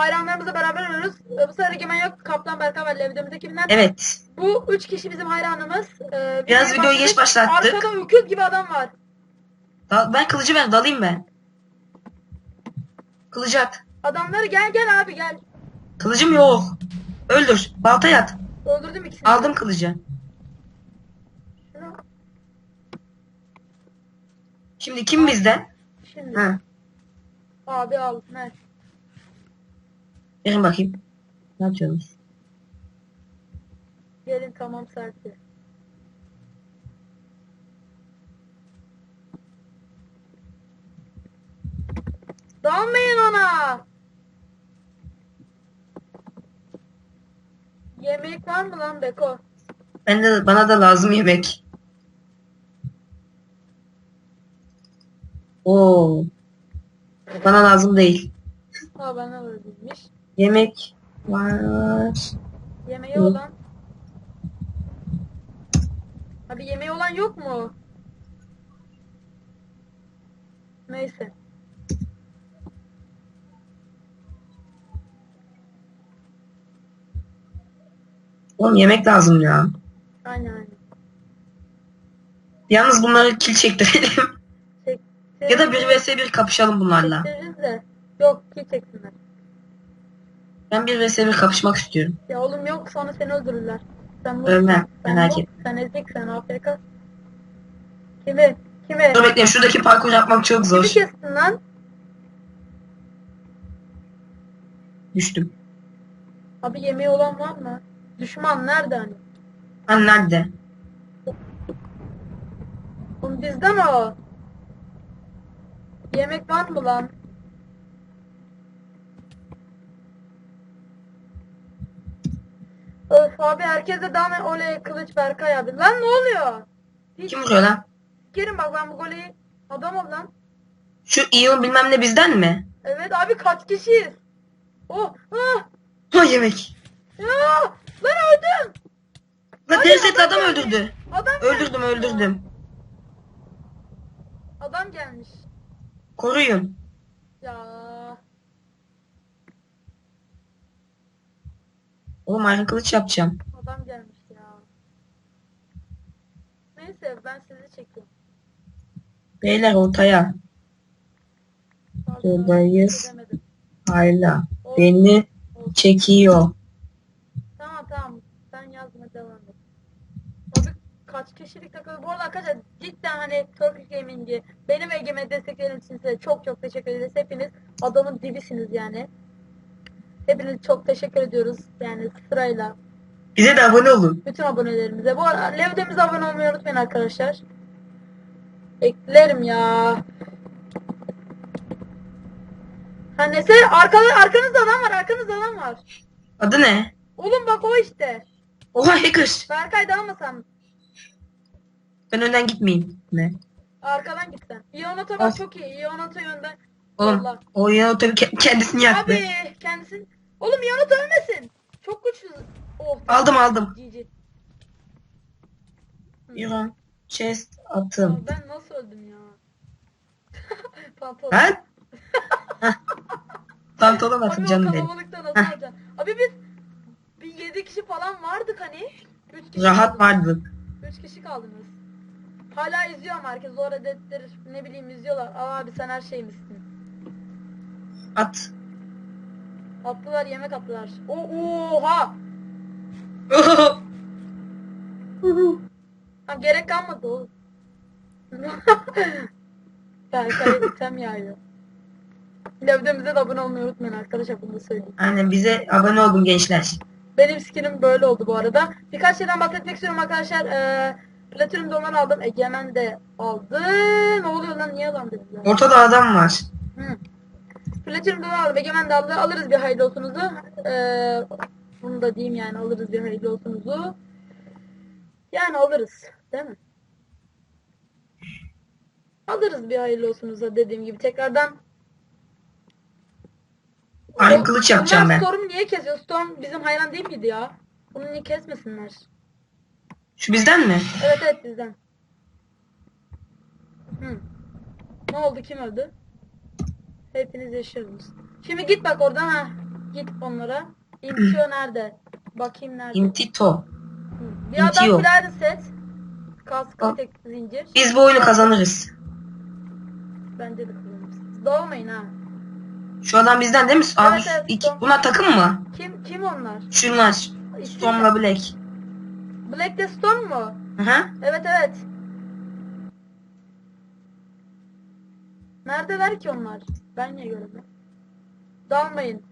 hayranlarımızla beraber ölürüz. Ee, bu sefer Egemen yok. Kaptan Berkay var. Levdemizde kimler? Evet. Bu üç kişi bizim hayranımız. Ee, Biraz videoyu geç başlattık. Arkada öküz gibi adam var. Dal- ben kılıcı ver dalayım ben. Kılıcı at. Adamları gel gel abi gel. Kılıcım yok. Öldür. Baltaya at. Öldürdüm ikisini. Aldım kılıcı. Şimdi kim bizden? Şimdi. Ha. Abi al. Ver. Verin bakayım. Ne yapıyorsunuz? Gelin tamam serti. Dalmayın ona. Yemek var mı lan Beko? Ben de bana da lazım yemek. Oo. Bana lazım değil. Ha bana öldürmüş. Yemek var. Yemeği Hı. olan. Abi yemeği olan yok mu? Neyse. Oğlum yemek lazım ya. Aynen aynen. Yalnız bunları kil çektirelim. Çek, ya da 1 vs 1 kapışalım bunlarla. Çektiririz de. Yok ki çeksinler. Ben 1 vs 1 kapışmak istiyorum. Ya oğlum yok sonra seni öldürürler. Sen bu- Ölmem, sen merak bu- et. Sen ezik sen AFK. Kimi? Kimi? Dur bekle şuradaki parkur yapmak çok Kimi zor. kestin lan? Düştüm. Abi yemeği olan var mı? Düşman nerede hani? Hani nerede? Oğlum bizden o. Yemek var mı lan? Öf abi herkese dame oley kılıç Berkay abi. Lan ne oluyor? Hiç Kim vuruyor lan? Gelin bak ben bu golü adam ol lan. Şu Ion bilmem ne bizden mi? Evet abi kaç kişiyiz? Oh ah Ha yemek. ya lan öldüm. Lan Hadi adam adam öldürdü. Adam Öldürdüm gelmiş öldürdüm. Adam gelmiş. Koruyun. Ya Oğlum ayrı kılıç yapacağım. adam gelmiş ya. Neyse ben sizi çekiyorum. Beyler ortaya. Buradayız. Hayla. Olsun, Beni olsun. çekiyor. Tamam tamam. Sen yazma devam et. Abi kaç kişilik takıldı. Bu arada arkadaşlar cidden hani Turkish Gaming'i benim Egemen'i desteklerin için size çok çok teşekkür ederiz. Hepiniz adamın dibisiniz yani. Hepiniz çok teşekkür ediyoruz. Yani sırayla Bize de abone olun. bütün abonelerimize. Bu arada Levdemize abone olmayı unutmayın arkadaşlar. Eklerim ya. Neyse arkada, arkanızda adam var arkanızda adam var. Adı ne? Oğlum bak o işte. Oha hacker. Berkay da almasam. Ben önden gitmeyeyim. Ne? Arkadan git sen. İyonata bak çok iyi. İyonata yönden. Oğlum Yolla. o ya tabii ke- kendisini yaktı. Abi kendisin. Oğlum İyonata ölmesin. Çok güçlü. Oh. Aldım aldım. GG. Euro chest Ya atım. Ben nasıl öldüm ya? Pantolon. Hah. Pantolon atın Abi canım o benim. kalabalıkta nasıl Heh. Abi biz bir 7 kişi falan vardık hani. 3 kişi Rahat kaldık. vardık. 3 kişi kaldınız. Hala izliyor ama herkes. Adetleri ne bileyim izliyorlar. Aa abi sen her şeymişsin. At. Attılar yemek attılar. O oha. Ha gerek kalmadı oğlum. Berkay item yağıyor. Levdemize de abone olmayı unutmayın arkadaşlar bunu da söyleyeyim. Aynen bize abone olun gençler. Benim skinim böyle oldu bu arada. Birkaç şeyden bahsetmek istiyorum arkadaşlar. Ee, Platinum domain aldım. Egemen de aldı. Ne oluyor lan? Niye alan dediler? Ortada adam var. Hı. Platinum aldım. Egemen de aldı. Alırız bir hayırlı olsunuzu. Ee, bunu da diyeyim yani alırız bir hayırlı olsunuzu. Yani alırız. Değil mi? Alırız bir hayırlı olsunuza dediğim gibi tekrardan. Ayrı kılıç yapacağım ben. Storm'u niye kesiyor? Storm bizim hayran değil miydi ya? Bunu niye kesmesinler? Şu bizden mi? Evet evet bizden. Hı. Ne oldu? Kim öldü? Hepiniz yaşıyorsunuz. Şimdi git bak oradan ha. Git onlara. İmtiyo nerede? Bakayım nerede? Intito. Bir adam firar set. Kaskı Al. tek zincir. Biz bu oyunu kazanırız. Bence de kullanırsınız. Dağılmayın ha. Şu adam bizden değil mi? Abi Evet, evet, iki, Storm. bunlar takım mı? Kim kim onlar? Şunlar. İsim Storm'la Black. Black the Storm mu? Hı hı. Evet evet. Neredeler ki onlar? Ben niye göremiyorum? Dalmayın.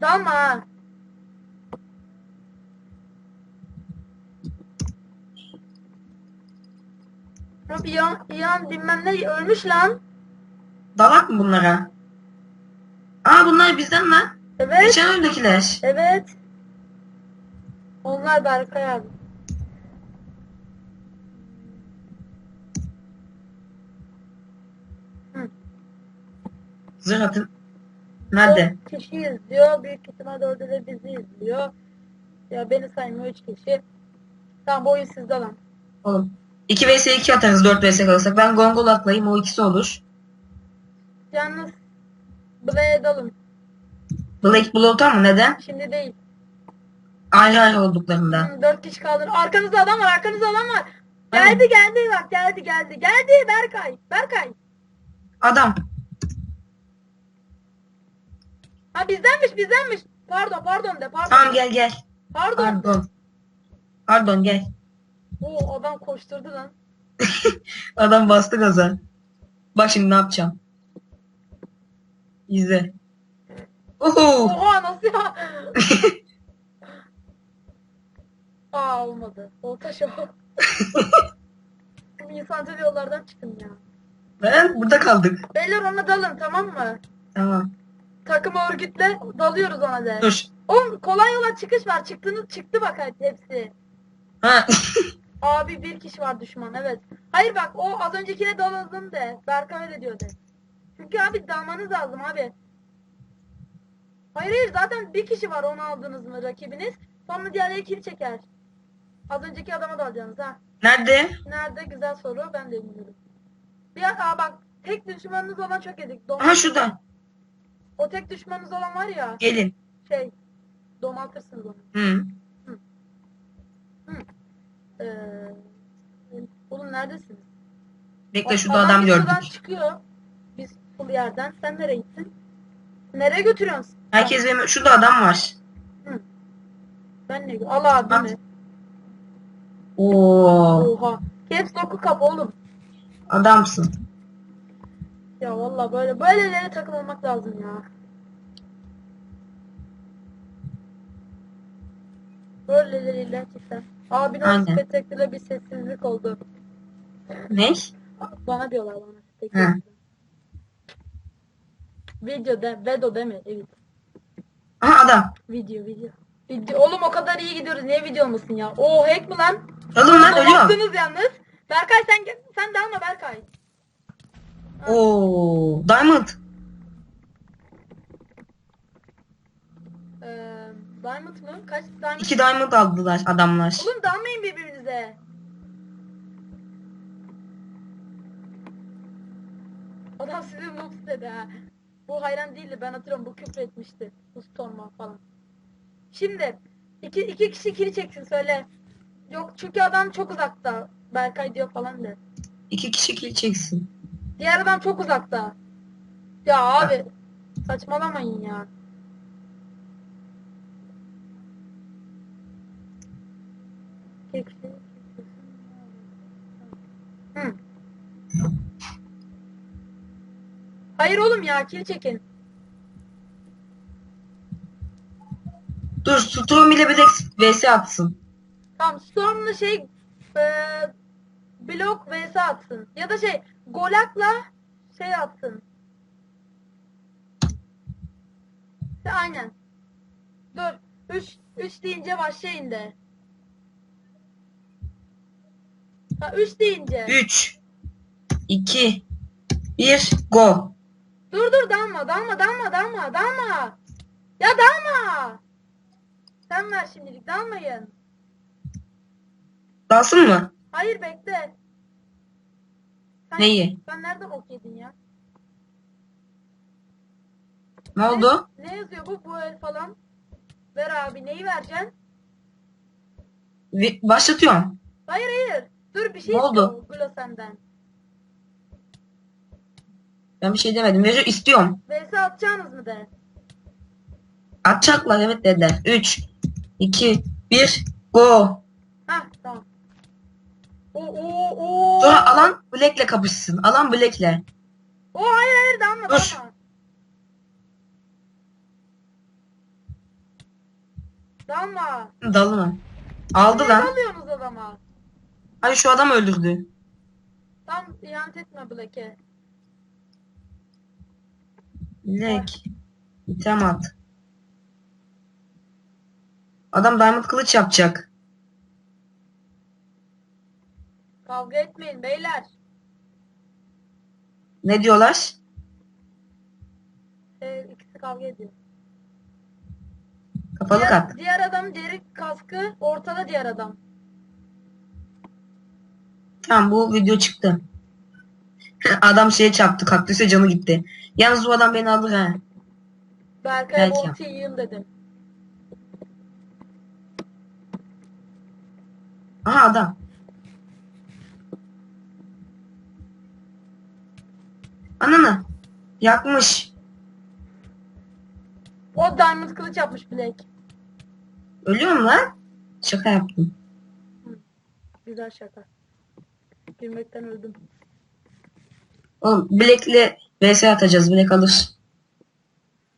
Dalma ha. Abi İyan, İyan bilmem ne ölmüş lan. Dalak mı bunlara? Aa bunlar bizden lan. Evet. Geçen öndekiler. Evet. Onlar Berkay abi. Hı. Zırh atın. Nerede? Dört kişi izliyor. Büyük ihtimal dördü de bizi izliyor. Ya beni saymıyor üç kişi. Tamam bu oyun sizde lan. Oğlum. 2 vs 2 atarız 4 vs kalırsak. Ben gongol atlayayım o ikisi olur. Yalnız Blade'e dalın. Black Blood ama neden? Şimdi değil. Ayrı ayrı olduklarında. Hı, dört kişi kalır. Arkanızda adam var. Arkanızda adam var. Geldi geldi bak geldi geldi. Geldi Berkay. Berkay. Adam. Ha bizdenmiş bizdenmiş. Pardon pardon de pardon. Tamam gel gel. Pardon. Pardon. Pardon gel. Oo adam koşturdu lan. Adam bastı gaza. Bak şimdi ne yapacağım. İzle. Oho. Oha nasıl ya? Aa olmadı. Olta şov. İnsancıl yollardan çıkın ya. Ben burada kaldık. Beyler ona dalın tamam mı? Tamam. Takımı örgütle dalıyoruz ona de. Dur. Oğlum kolay yola çıkış var. Çıktığınız çıktı bak hepsi. Ha. Abi bir kişi var düşman evet. Hayır bak o az öncekine dalalım de. Berkay öyle diyor de. Çünkü abi dalmanız lazım abi. Hayır hayır zaten bir kişi var onu aldınız mı rakibiniz. Sonra diğerleri kill çeker. Az önceki adama dalacaksınız ha. Nerede? Nerede güzel soru ben de bilmiyorum. Bir aa bak tek düşmanınız olan çok yedik. Dom Aha şurada. O tek düşmanınız olan var ya Gelin. şey domaltırsınız onu. Hı. Ee, oğlum neredesiniz? Bekle şurada adam gördük. sudan çıkıyor. Biz full yerden. Sen nereye gittin? Nereye götürüyorsun? Herkes benim şurada adam var. Ben ne? Al abi At. mi? Oo. Oha. Caps lock'u kap oğlum. Adamsın. Ya valla böyle böylelere takılmak lazım ya. Böyleleriyle cidden. Abinin Aynen. spektaküle bir sessizlik oldu. Ne? Bana diyorlar bana. Hı. spektaküle. Video de, vedo deme. Evet. Aha adam. Video video. Video. Oğlum o kadar iyi gidiyoruz. Niye video olmasın ya? Oo hack mi lan? Alın lan ölüyorum. Baktınız yalnız. Berkay sen sen dalma Berkay. Oo. Diamond. Ee, Diamond mı? Kaç Diamond? İki diamond aldılar adamlar. Oğlum dalmayın birbirinize. Adam sizi noob dedi ha. Bu hayran değildi ben hatırlıyorum bu küfür etmişti. Bu Storm'a falan. Şimdi iki, iki kişi kili çeksin söyle. Yok çünkü adam çok uzakta. Berkay diyor falan de. İki kişi kill çeksin. Diğer adam çok uzakta. Ya abi saçmalamayın ya. Hı. Hayır oğlum ya kill çekin. Dur Storm ile Black vs atsın. Tamam Storm'la şey eee blok vs atsın. Ya da şey Golak'la şey. İşte aynen. Dur. 3 3 deyince başlayın de. Ha 3 deyince. 3 2 1 go. Dur dur dalma dalma dalma dalma dalma. Ya dalma. Sen ver şimdilik dalmayın. Dalsın mı? Hayır bekle. Sen, Neyi? Sen nereden ok yedin ya? Ne oldu? Ne yazıyor bu? Bu el falan. Ver abi neyi vereceksin? Vi- Başlatıyorum. Hayır hayır. Dur bir şey Ne istiyor oldu? Glo senden. Ben bir şey demedim. Veriyor istiyorum. VS atacaksınız mı de? Atacaklar evet dediler. 3, 2, 1, go. Oo oo. Sonra alan Black'le kapışsın. Alan Black'le. Oo hayır hayır damla Dur. damla. Damla. Dalma. Aldı Niye lan. dalıyorsunuz adama? Ay şu adam öldürdü. Tam ihanet etme Black'e. Black. İtem at. Adam diamond kılıç yapacak. Kavga etmeyin beyler. Ne diyorlar? Şey, ikisi kavga ediyor. Kapalı diğer, kat. diğer adam deri kaskı ortada diğer adam. Tamam bu video çıktı. adam şeye çarptı. Kaktüse canı gitti. Yalnız bu adam beni alır ha. Berkay'a Belki. boltu yiyin dedim. Aha adam. Ananı. Yakmış. O diamond kılıç yapmış Black. Ölüyor mu lan? Şaka yaptım. Güzel şaka. Gülmekten öldüm. Oğlum Black'le vs atacağız. Black alır.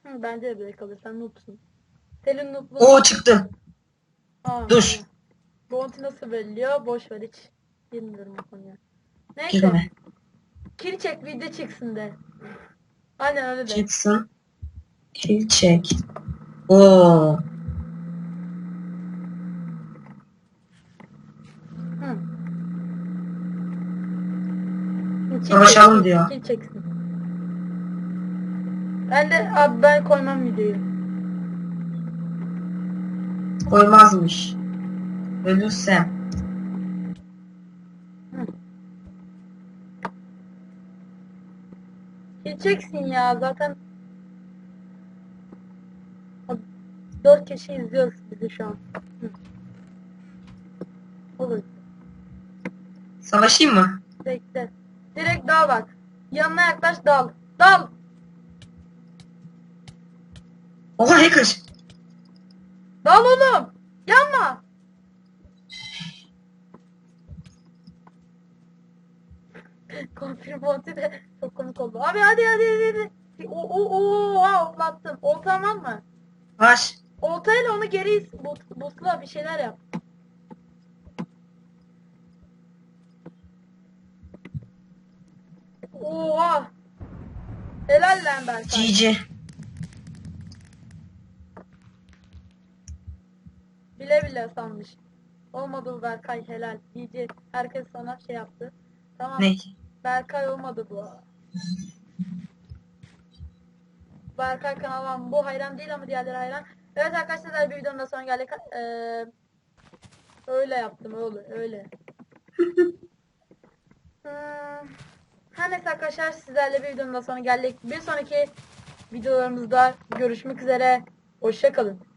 Hı, bence de Black alır. Sen noobsun. Senin noobluğun... Oo çıktı. Aa, dur. Bounty nasıl veriliyor? Boş ver hiç. Bilmiyorum o konuya. Neyse. Girme. Kill çek video çıksın de. Aynen öyle de. Çıksın. Kill check. Oo. Hı. Savaşalım çeksin, diyor. Kill çeksin. Ben de abi ben koymam videoyu. Koymazmış. Ölürsem. Kill çeksin ya zaten. Dört kişi izliyoruz bizi şu an. Hı. Olur. Savaşayım mı? Bekle. Direkt dal bak. Yanına yaklaş dal. Dal. Oha hacker. Dal oğlum. Yanma. Konfirmati de çok komik oldu. Abi hadi hadi hadi. hadi. O o o o atlattım. Oltan var mı? Var. Oltayla onu geri bot, botla bir şeyler yap. Oha. Helal lan Berkay. GG. Bile bile sanmış. Olmadı Berkay helal. İyice herkes sana şey yaptı. Tamam. Ne? Berkay olmadı bu. Berkay kanalım bu hayran değil ama diğerleri hayran. Evet arkadaşlar bir videonun da sonra geldik. Ee, öyle yaptım öyle öyle. hmm, her neyse arkadaşlar sizlerle bir videonun da sonra geldik. Bir sonraki videolarımızda görüşmek üzere. Hoşçakalın.